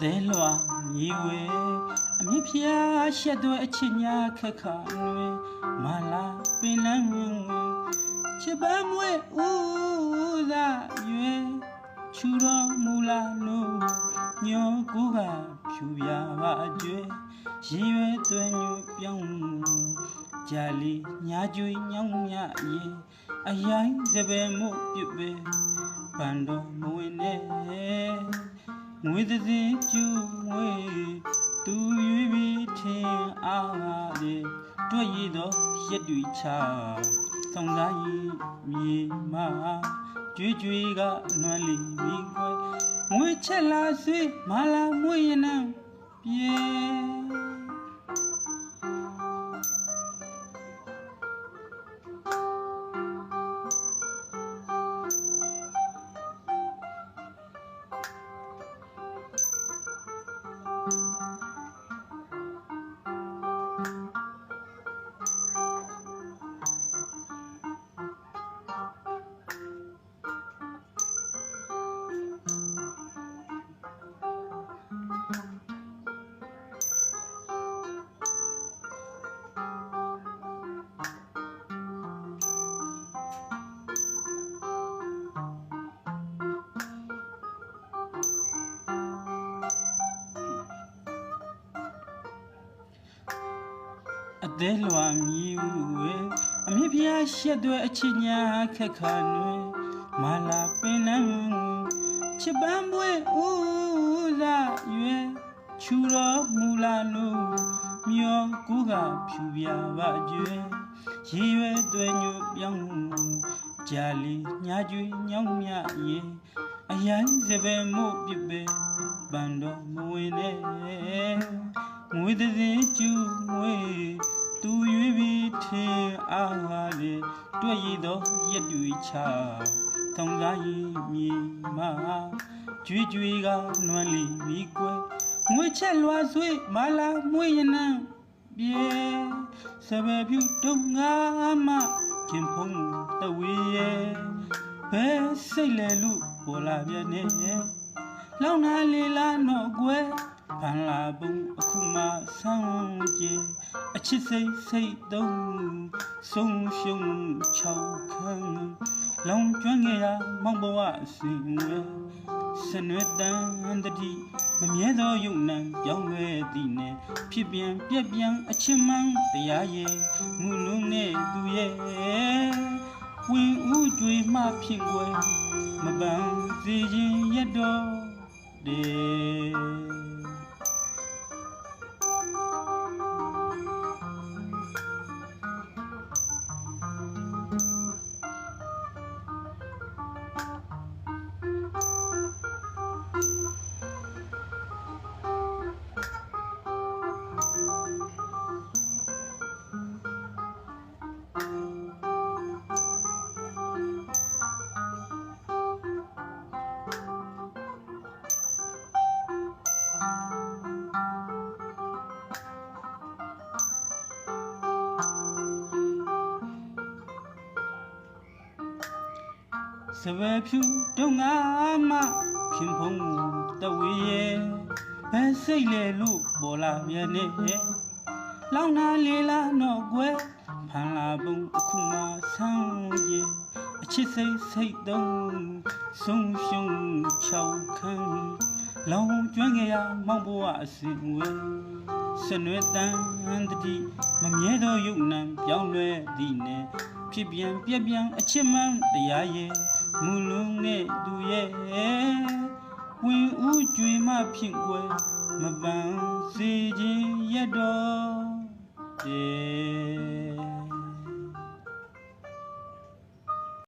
သေးလွာမြေဝဲအမြဖျားရှက်သွဲအချစ်ညာခက်ခါနွေမာလာပင်လန်းဝင်ဝင်ချစ်ပန်းမွေဦးသာရွယ်ချူတော်မူလာနို့ညောကူကဖြူပြပါအကျွဲရည်ရွယ်သွဲညူပြောင်းကြာလီညာကျွေညောင်းညရေအရိုင်းစပယ်မှုပြုတ်ပဲပန်တော်မဝင်နဲ့ ငွေသစင်ကျူငွေသူရွေပြီးထင်အားလေတွေ့ရသောရက်တွေချဆောင်သားရင်မြေမာကြွေကြွေကနွမ်းလီမိခွဲငွေချက်လာဆွေမလာမွေရနံပြေ အသေးလွာမြည်ဝဲအမြဖျားရှက်သွဲအချစ်ညာခက်ခါနွေမာလာပင်နံချစ်ပန်းပွေဦးသာရွယ်ချူတော်မူလာနို့မျောကူကဖြူပြပါကျွဲရည်ရွယ်သွဲညိုပြောင်းကြာလီညာကျွေညောင်းမြရေအရိုင်းစပယ်မှုပြပဲ ပန်တော်မဝင်နဲ့ငွေသစင်ကျူငွေသူရွေးပြီးထင်အားလေတွေ့ရသောရက်တွေချထောင်သားရင်မြေမာကြွေကြွေကနွမ်းလီမိကွယ်ငွေချက်လွာဆွေမလာမွေရနံပြေစပယ်ဖြူတုံငါမခင်ဖုံးတဝေရဲ့ဘယ်စိတ်လဲလူပေါ်လာပြနေ လောင်းနာလေးလာတော့ကွယ်ဖန်လာပုံအခုမှဆောင်းကြည်အချစ်စိတ်စိတ်သုံးဆုံးရှုံးချောက်ခံလောင်ကျွမ်းငယ်ရာမောင်ဘဝစင်ဝဲစနွေတန်တတိမမြဲသောယုံနံပြောင်းလဲသည်နဲ့ဖြစ်ပြန်ပြက်ပြန်အချစ်မှန်တရားရဲ့မူလုံးနဲ့သူရဲ့ဝင်ဦးကြွေမှဖြစ်ွယ်မပန်းစီခြင်းရတော့ တေ စပယ်ဖြူတုံငါမခင်ဖုံးတဝေရဲ့ဘယ်စိတ်လဲလို့ပေါ်လာမြန်နေလောင်နာလေးလာတော့ကွယ်ဖန်လာပုံအခုမှဆန်းရဲ့အချစ်စိတ်စိတ်သုံးဆုံးရှုံးချောက်ခံလောင်ကျွမ်းငယ်ရမောင်ဘဝအစဉ်ဝဲစနွေတန်တတိမမြဲသောယုံနံပြောင်းလဲသည်နဲ့ဖြစ်ပြန်ပြက်ပြန်အချစ်မှန်တရားရဲ့ မူလုံးနဲ့သူရဲ့ဝင်ဦးကြွေမှဖြစ်ွယ်မပန်းစေခြင်းရတော့တဲ့